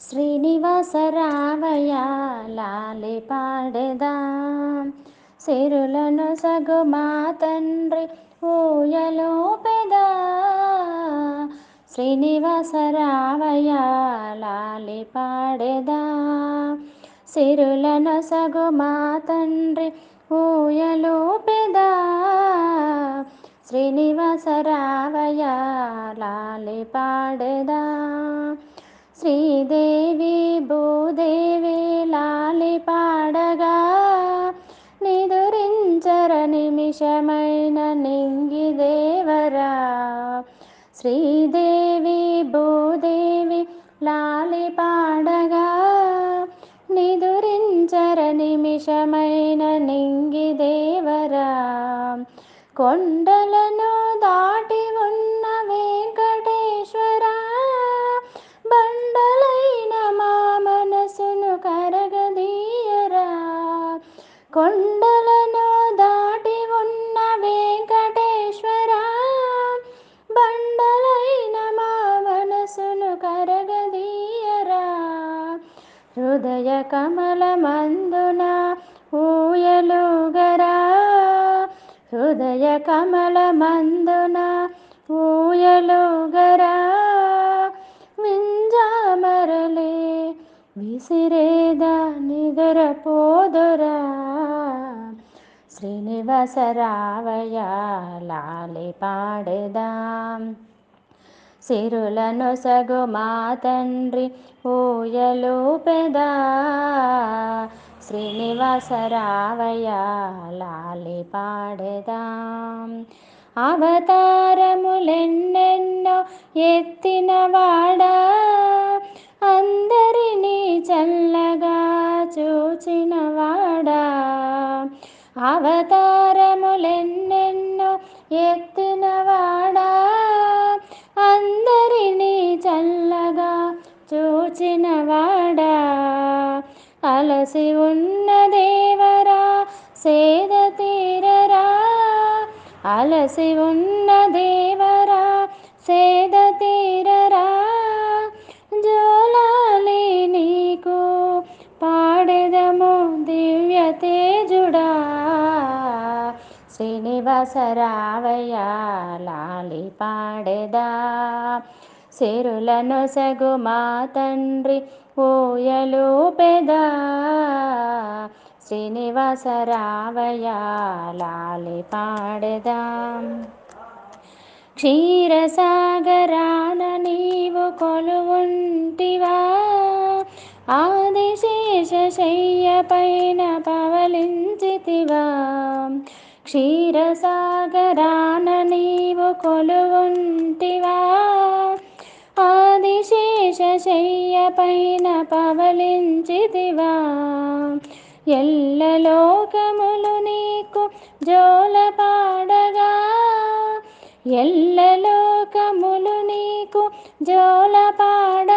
శ్రీనివాస రావయ లాలి పాడెదా సిరులను సగు మా తండ్రి ఊయలో పెదా శ్రీనివాస రావయ లాలి పాడెదా సిరులను సగు మా తండ్రి ఊయలో పెదా శ్రీనివాస రావయ లాలి పాడెదా శ్రీదేవి భూదేవి లాలి పాడగా నిదురించర నిమిషమైన నింగి దేవరా. శ్రీదేవి భూదేవి లాలి పాడగా నిదురించర నిమిషమైన నింగి దేవరా. కొండలను దాటి కొండలను దాటి ఉన్న వెంకటేశ్వర బండలైన మా మనసును కరగదీయరా. హృదయ కమల మందున ఊయలుగరా. హృదయ కమల మందున ఊయలుగరా. వింజామరలే విసిరేదా నిదరపోదొరా శ్రీనివాస రావయ లాలి పాడెదాం. సిరులను సగు మా తండ్రి ఊయలు పెదా. శ్రీనివాస రావయ లాలి పాడెదాం. అవతారములెన్నెన్నో ఎత్తినవాడా అందరినీ చల్లగా చూచినవా. అవతారములెన్నెన్నో ఎత్తినవాడా అందరినీ చల్లగా చూచినవాడా అలసి ఉన్న దేవరా సేద తీరరా. అలసి ఉన్న దేవరా సేద తీరరా. జోలాలి నీకు పాడెదము దివ్యతే శ్రీనివాస రావయ లాలి పాడెదా. సిరులను సగు మా తండ్రి ఊయలు పెదా. శ్రీనివాస రావయ లాలి పాడెదా. క్షీరసాగరాన నీవు కొలువుంటివా. ఆదిశేష శయ్య పైన పవలించితివా. క్షీరసాగరాన నీవు కొలువుంటివా ఆదిశేష పైన పవలించితివా ఎల్ల లోకములు నీకు జోల పాడగా ఎల్ల లోకములు నీకు జోల పాడగా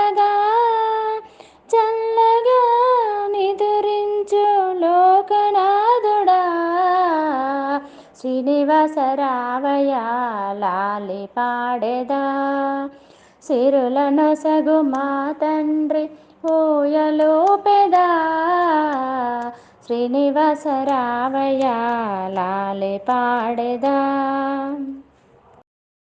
శ్రీనివాస రావయ లాలి పాడెదా. సిరులను సగు మా తండ్రి ఊయలు పెదా. శ్రీనివాస రావయ లాలి పాడెదా.